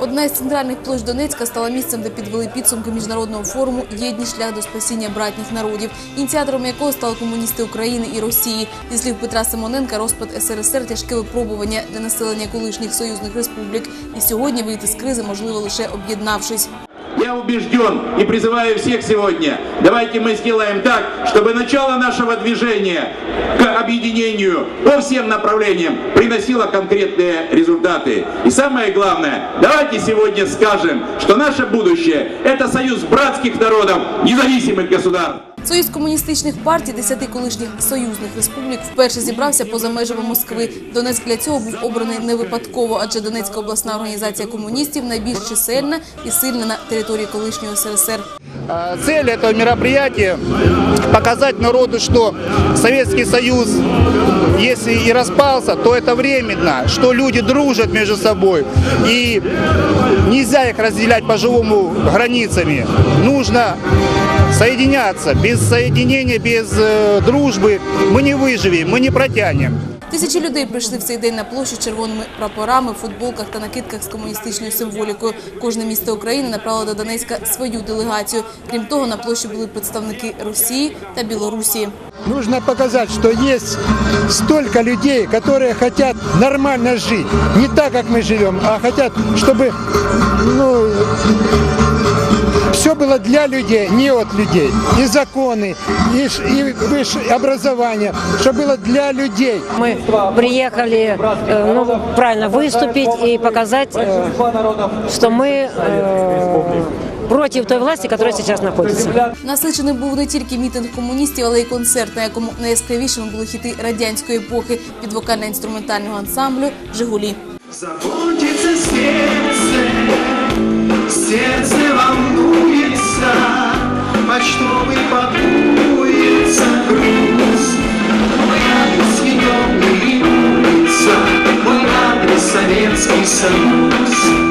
Одна із центральних площ Донецька стала місцем, де підвели підсумки міжнародного форуму Єдні шлях до спасіння братніх народів, ініціатором якого стали комуністи України і Росії. Зі слів Петра Симоненка, розпад СРСР тяжке випробування для населення колишніх союзних республік. І сьогодні вийти з кризи можливо лише об'єднавшись. Я убежден и призываю всех сегодня, давайте мы сделаем так, чтобы начало нашего движения к объединению по всем направлениям приносило конкретные результаты. И самое главное, давайте сегодня скажем, что наше будущее – это союз братских народов, независимых государств. Союз комуністичних партій десяти колишніх союзних республік вперше зібрався поза межами Москви. Донецьк для цього був обраний не випадково, адже Донецька обласна організація комуністів найбільш чисельна і сильна на території колишнього СРСР. Цель этого мероприятия – показать народу, что Советский Союз, если и распался, то это временно, что люди дружат между собой, и нельзя их разделять по-живому границами. Нужно соединяться. Без соединения, без э, дружбы мы не выживем, мы не протянем. Тисячі людей прийшли в цей день на площу з червоними прапорами, футболках та накидках з комуністичною символікою. Кожне місто України направило до Донецька свою делегацію. Крім того, на площі були представники Росії та Білорусі. Нужно показать, что есть столько людей, которые хотят нормально жить. Не так, как мы живем, а хотят, чтобы ну, все было для людей, не от людей. И законы, и, ш- и высшее образование, чтобы было для людей. Мы приехали э, ну, правильно выступить и показать, э, что мы э, против той власти, которая сейчас находится. Насичений був не тільки мітинг комуністів, але й концерт, на якому найяскравішими були хіти радянської епохи під вокально-інструментального ансамблю Жигулі. Заботится сердце, license